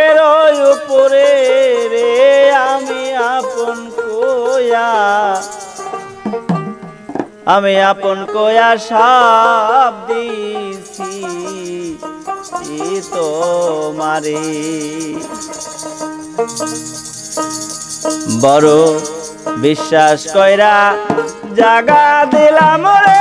বুকের উপরে রে, আমি আপন কোয়া আমি আপন কোয়া সাপ দিছি তো মারে। বড় বিশ্বাস কইরা জাগা দিলাম রে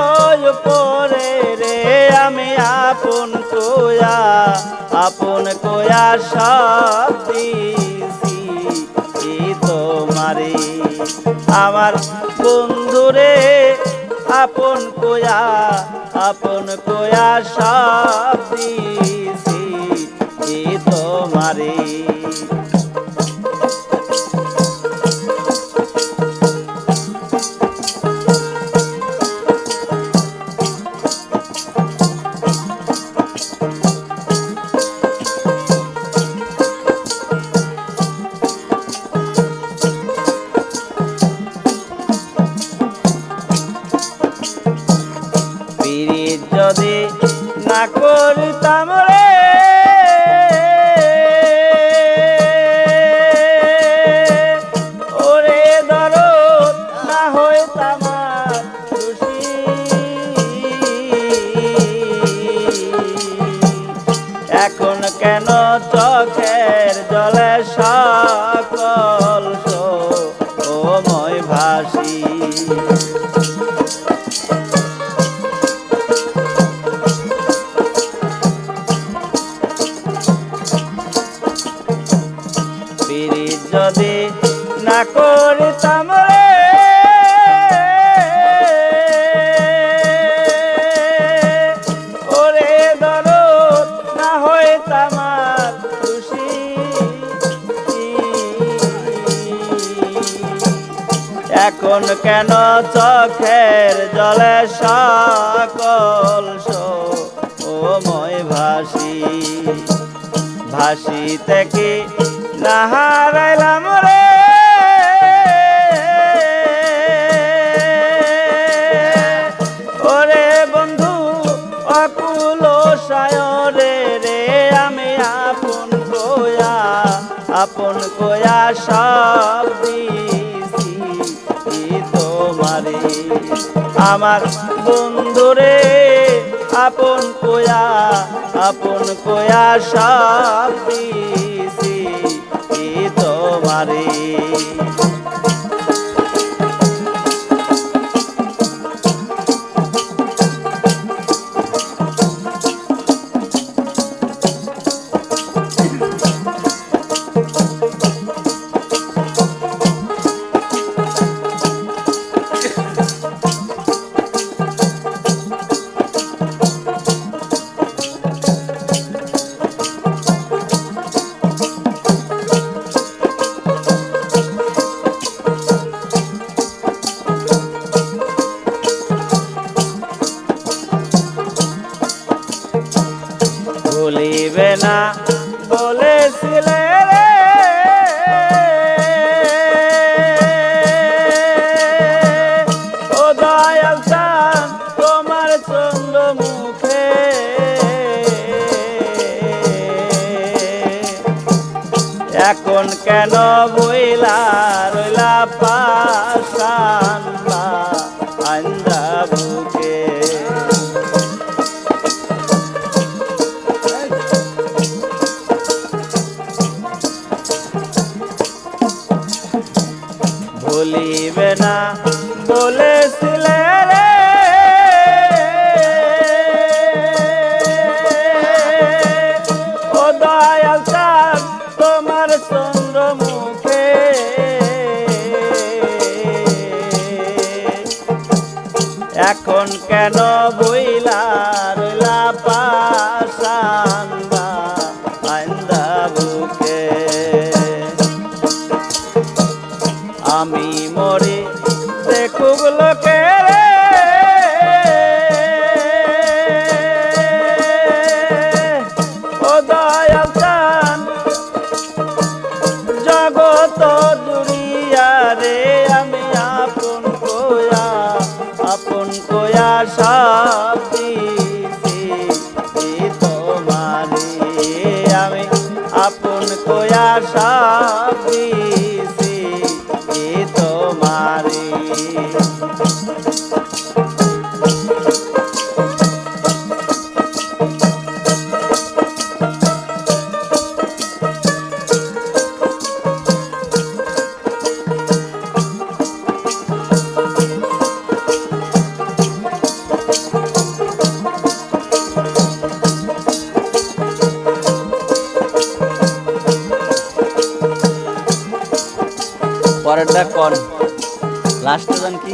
বুকের উপরে রে, আমি আপন কোয়া আপন কোয়া সব দিছি তোমারে? আমার বন্ধুরে আপন কোয়া আপন কোয়া সব দিছি তোমারে? করিতাম রে। ওরে এখন কেন চোখের জলে সকল না করিতাম রে। ওরে দরদ না হইতাম খুশি। এখন কেন চোখের জলে সকল সময় ভাসি। ভাসি থেকে না রে? আপন কোয়া সব দিছি তোমারে? আমার বন্ধুরে আপন কোয়া আপন কোয়া সব দিছি তোমারে? বইলা এখন কেন বইলা পরেরটা কর লাস্ট জন কি?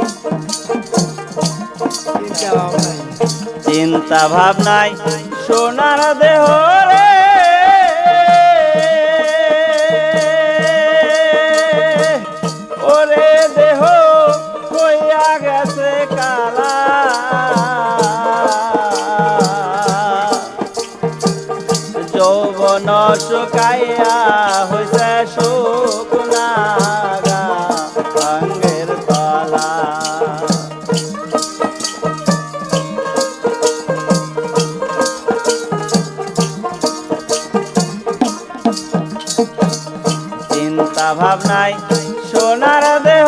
চিন্তা ভাবনায় সোনার দেহ রে। ওরে দেহ কইয়া গেছে কালা। যৌবন শুকাইয়া হইছে শুকনা চিন্তা ভাবনায় সোনার দেহ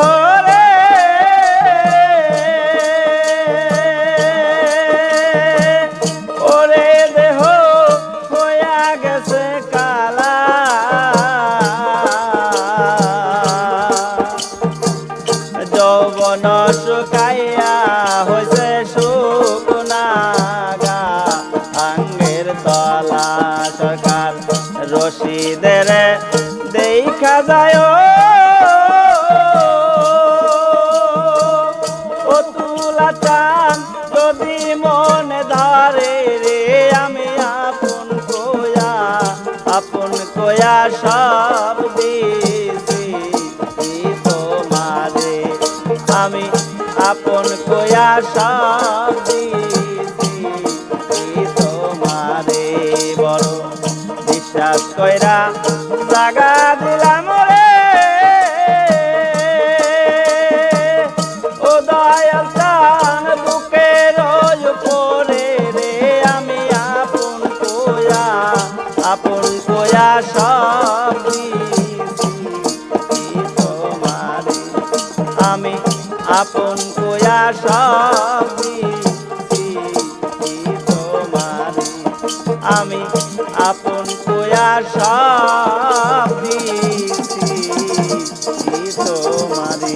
দেখা যায় ও তুলা চান যদি মনে ধরে রে, আমি আপন কোয়া আপন কোয়া সব দিছি তোমারে আমি আপন কোয়া সব আপন কোয়া সবি তোমার। আমি আপন কোয়া সবি তোমারে।